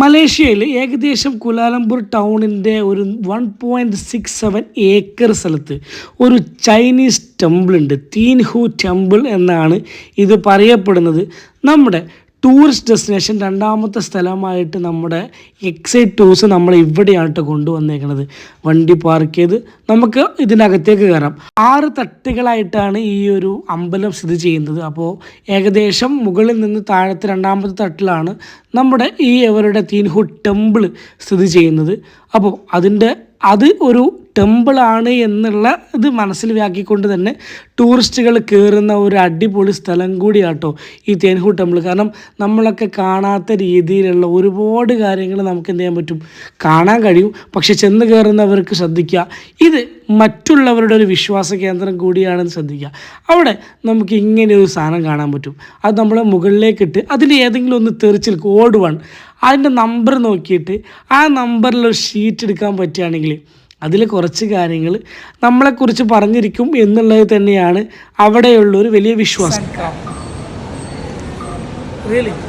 മലേഷ്യയിൽ ഏകദേശം കുലാലംപൂർ ടൗണിന്റെ ഒരു one point six seven acre സ്ഥലത്ത് ഒരു ചൈനീസ് ടെമ്പിൾ ഉണ്ട് തീൻഹു ടെമ്പിൾ എന്നാണ് ഇത് പറയപ്പെടുന്നത്. നമ്മുടെ ടൂറിസ്റ്റ് ഡെസ്റ്റിനേഷൻ രണ്ടാമത്തെ സ്ഥലമായിട്ട് നമ്മുടെ എക്സൈറ്റ് ടൂർസ് നമ്മൾ ഇവിടെയായിട്ട് കൊണ്ടുവന്നേക്കുന്നത് വണ്ടി പാർക്ക് ചെയ്ത് നമുക്ക് ഇതിനകത്തേക്ക് കയറാം. ആറ് തട്ടുകളായിട്ടാണ് ഈ ഒരു അമ്പലം സ്ഥിതി ചെയ്യുന്നത്. അപ്പോൾ ഏകദേശം മുകളിൽ നിന്ന് താഴത്തെ രണ്ടാമത്തെ തട്ടിലാണ് നമ്മുടെ ഈ അവരുടെ തീൻഹു ടെമ്പിൾ സ്ഥിതി ചെയ്യുന്നത്. അപ്പോൾ അതിന്റെ അത് ഒരു ടെമ്പിളാണ് എന്നുള്ള ഇത് മനസ്സിൽ വ്യാക്കിക്കൊണ്ട് തന്നെ ടൂറിസ്റ്റുകൾ കയറുന്ന ഒരു അടിപൊളി സ്ഥലം കൂടിയാട്ടോ ഈ തേൻഹു ടെമ്പിൾ കാരണം നമ്മളൊക്കെ കാണാത്ത രീതിയിലുള്ള ഒരുപാട് കാര്യങ്ങൾ നമുക്ക് എന്ത് ചെയ്യാൻ പറ്റും? കാണാൻ കഴിയും. പക്ഷെ ചെന്ന് കയറുന്നവർക്ക് ശ്രദ്ധിക്കുക. ഇത് മറ്റുള്ളവരുടെ ഒരു വിശ്വാസ കേന്ദ്രം കൂടിയാണെന്ന് ശ്രദ്ധിക്കുക. അവിടെ നമുക്ക് ഇങ്ങനെ ഒരു സാധനം കാണാൻ പറ്റും. അത് നമ്മളെ മുകളിലേക്കിട്ട് അതിൽ ഏതെങ്കിലും ഒന്ന് തെറിച്ചിൽ ഓട് വൺ അതിന്റെ നമ്പർ നോക്കിയിട്ട് ആ നമ്പറിലൊരു ഷീറ്റ് എടുക്കാൻ പറ്റുകയാണെങ്കിൽ അതിൽ കുറച്ച് കാര്യങ്ങൾ നമ്മളെക്കുറിച്ച് പറഞ്ഞിരിക്കും എന്നുള്ളത് തന്നെയാണ് അവിടെയുള്ളൊരു വലിയ വിശ്വാസം.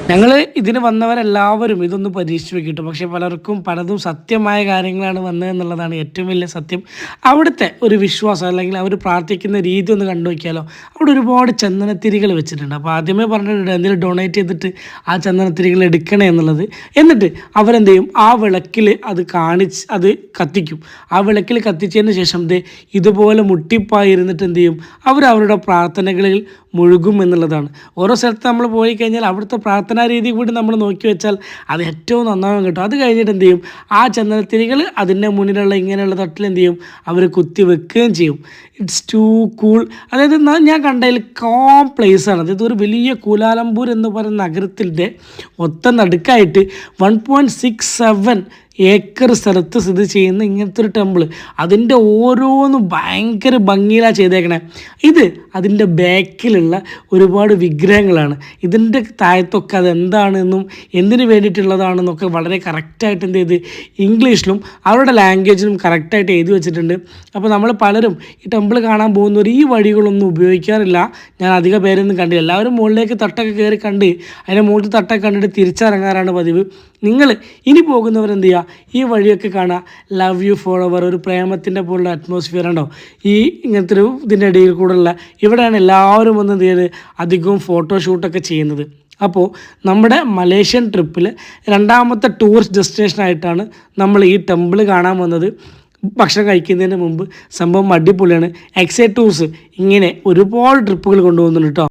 ഞങ്ങൾ ഇതിന് വന്നവരെല്ലാവരും ഇതൊന്ന് പരീക്ഷിച്ച് വെക്കിട്ടു പക്ഷേ പലർക്കും പലതും സത്യമായ കാര്യങ്ങളാണ് വന്നതെന്നുള്ളതാണ് ഏറ്റവും വലിയ സത്യം. അവിടുത്തെ ഒരു വിശ്വാസം അല്ലെങ്കിൽ അവർ പ്രാർത്ഥിക്കുന്ന രീതി ഒന്ന് കണ്ടു നോക്കിയാലോ. അവിടെ ഒരുപാട് ചന്ദനത്തിരികൾ വെച്ചിട്ടുണ്ട്. അപ്പോൾ ആദ്യമേ പറഞ്ഞിട്ടുണ്ട് എന്തെങ്കിലും ഡൊണേറ്റ് ചെയ്തിട്ട് ആ ചന്ദനത്തിരികൾ എടുക്കണേ എന്നുള്ളത്. എന്നിട്ട് അവരെന്ത് ചെയ്യും? ആ വിളക്കിൽ അത് കാണിച്ച് അത് കത്തിക്കും. ആ വിളക്കിൽ കത്തിച്ചതിന് ശേഷം ദേ ഇതുപോലെ മുട്ടിപ്പായി ഇരുന്നിട്ട് എന്ത് ചെയ്യും? അവർ അവരുടെ പ്രാർത്ഥനകളിൽ മുഴുകും എന്നുള്ളതാണ്. ഓരോ സ്ഥലത്ത് നമ്മൾ പോയി കഴിഞ്ഞാൽ അവിടുത്തെ പ്രാർത്ഥനാ രീതി കൂടി നമ്മൾ നോക്കി വെച്ചാൽ അത് ഏറ്റവും നന്നാവും കേട്ടോ. അത് കഴിഞ്ഞിട്ട് എന്ത് ചെയ്യും? ആ ചന്ദനത്തിരികൾ അതിന്റെ മുന്നിലുള്ള ഇങ്ങനെയുള്ള തട്ടിൽ എന്ത് ചെയ്യും? അവർ കുത്തി വെക്കുകയും ചെയ്യും. ഇറ്റ്സ് ടു കൂൾ അതായത് ഞാൻ കണ്ടതിൽ കോം പ്ലേസ് ആണ്. അതായത് ഒരു വലിയ കൂലാലംപൂർ എന്ന് പറയുന്ന നഗരത്തിന്റെ ഒത്ത നടുക്കായിട്ട് one point six seven acre സ്ഥലത്ത് സ്ഥിതി ചെയ്യുന്ന ഇങ്ങനത്തെ ഒരു ടെമ്പിൾ അതിന്റെ ഓരോന്നും ഭയങ്കര ഭംഗിയിലാണ് ചെയ്തേക്കണേ. ഇത് അതിന്റെ ബാക്കിലുള്ള ഒരുപാട് വിഗ്രഹങ്ങളാണ്. ഇതിന്റെ താഴത്തൊക്കെ അതെന്താണെന്നും എന്തിനു വേണ്ടിയിട്ടുള്ളതാണെന്നൊക്കെ വളരെ കറക്റ്റായിട്ട് എന്ത് ചെയ്ത് ഇംഗ്ലീഷിലും അവരുടെ ലാംഗ്വേജിലും കറക്റ്റായിട്ട് എഴുതി വെച്ചിട്ടുണ്ട്. അപ്പോൾ നമ്മൾ പലരും ഈ ടെമ്പിൾ കാണാൻ പോകുന്നവർ ഈ വഴികളൊന്നും ഉപയോഗിക്കാറില്ല. ഞാൻ അധിക പേരൊന്നും കണ്ടില്ല. എല്ലാവരും മുകളിലേക്ക് തട്ടൊക്കെ കയറി കണ്ട് അതിന്റെ മുകളിൽ തട്ടൊക്കെ കണ്ടിട്ട് തിരിച്ചിറങ്ങാറാണ് പതിവ്. നിങ്ങൾ ഇനി പോകുന്നവർ എന്ത് ചെയ്യുക? ഈ വഴിയൊക്കെ കാണുക. ലവ് യു ഫോർ അവർ ഒരു പ്രേമത്തിന്റെ പോലുള്ള അറ്റ്മോസ്ഫിയർ ഉണ്ടോ? ഈ ഇങ്ങനത്തെ ഒരു ഇതിന്റെ ഇടയിൽ കൂടെയുള്ള ഇവിടെയാണ് എല്ലാവരും ഒന്ന് എന്ത് ചെയ്ത്? അധികവും ഫോട്ടോഷൂട്ടൊക്കെ ചെയ്യുന്നത്. അപ്പോൾ നമ്മുടെ മലേഷ്യൻ ട്രിപ്പിൽ രണ്ടാമത്തെ ടൂറിസ്റ്റ് ഡെസ്റ്റിനേഷനായിട്ടാണ് നമ്മൾ ഈ ടെമ്പിൾ കാണാൻ വന്നത്. ഭക്ഷണം കഴിക്കുന്നതിന് മുമ്പ് സംഭവം അടിപൊളിയാണ്. എക്സൈ ടൂർസ് ഇങ്ങനെ ഒരുപാട് ട്രിപ്പുകൾ കൊണ്ടുപോകുന്നുണ്ട് കേട്ടോ.